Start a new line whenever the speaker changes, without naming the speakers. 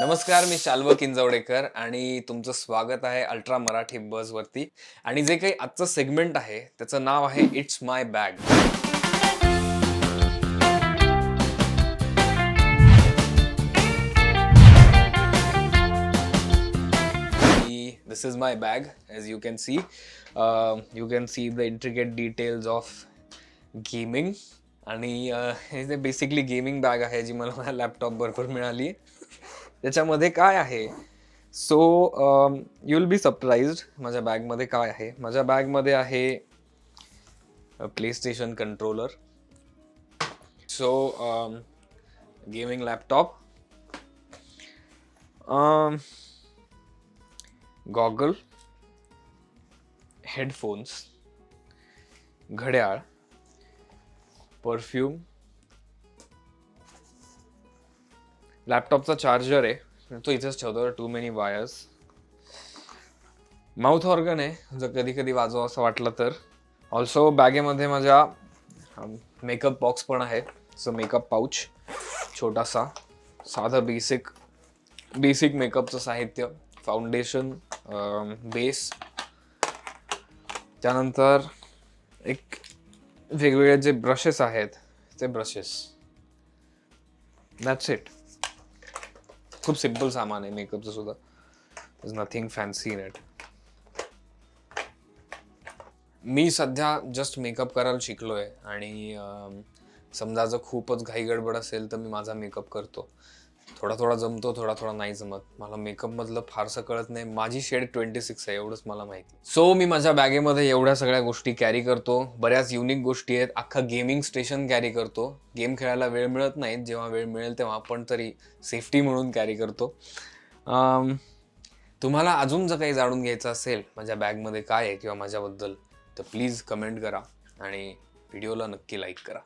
नमस्कार मी शाल्व किंजवडेकर आणि तुमचं स्वागत आहे अल्ट्रा मराठी बस वरती आणि जे काही आजचं सेगमेंट आहे त्याचं नाव आहे it's my bag this is my bag as you can see you can see the intricate details of gaming आणि uh, uh, हे बेसिकली गेमिंग बॅग आहे जी मला लॅपटॉप बरोबर मिळाली त्याच्यामध्ये काय आहे? So you will be surprise माझ्या बॅगमध्ये काय आहे. माझ्या बॅगमध्ये आहे PlayStation controller so gaming laptop goggle headphones घड्याळ परफ्यूम लॅपटॉपचा चार्जर आहे. तो इथेच ठेवतो too many wires mouth organ आहे जर कधी कधी वाजवा असं वाटलं तर. ऑल्सो बॅगेमध्ये माझ्या मेकअप बॉक्स पण आहे. सो मेकअप पाऊच छोटासा. साधं बेसिक बेसिक मेकअपचं साहित्य. फाउंडेशन बेस त्यानंतर एक वेगवेगळे जे ब्रशेस आहेत ते ब्रशेस दॅट्स इट खूप सिंपल सामान आहे मेकअपचं सुद्धा. Is nothing fancy in it मी सध्या जस्ट मेकअप करायला शिकलोय आणि समजा जर खूपच घाई गडबड असेल तर मी माझा मेकअप करतो. थोडा थोडा जमतो थोडा थोडा नाही जमत. मला मेकअप मधलं फारसं कळत नाही. माझी शेड ट्वेंटी सिक्स आहे एवढंच मला माहिती. सो मी माझ्या बॅगेमध्ये एवढ्या सगळ्या गोष्टी कॅरी करतो. बऱ्याच युनिक गोष्टी आहेत. अख्खा गेमिंग स्टेशन कॅरी करतो. गेम खेळायला वेळ मिळत नाही. जेव्हा वेळ मिळेल तेव्हा आपण तरी सेफ्टी म्हणून कॅरी करतो. तुम्हाला अजून जर काही जाणून घ्यायचं असेल माझ्या बॅगमध्ये काय आहे किंवा माझ्याबद्दल तर प्लीज कमेंट करा आणि व्हिडिओला नक्की लाईक करा.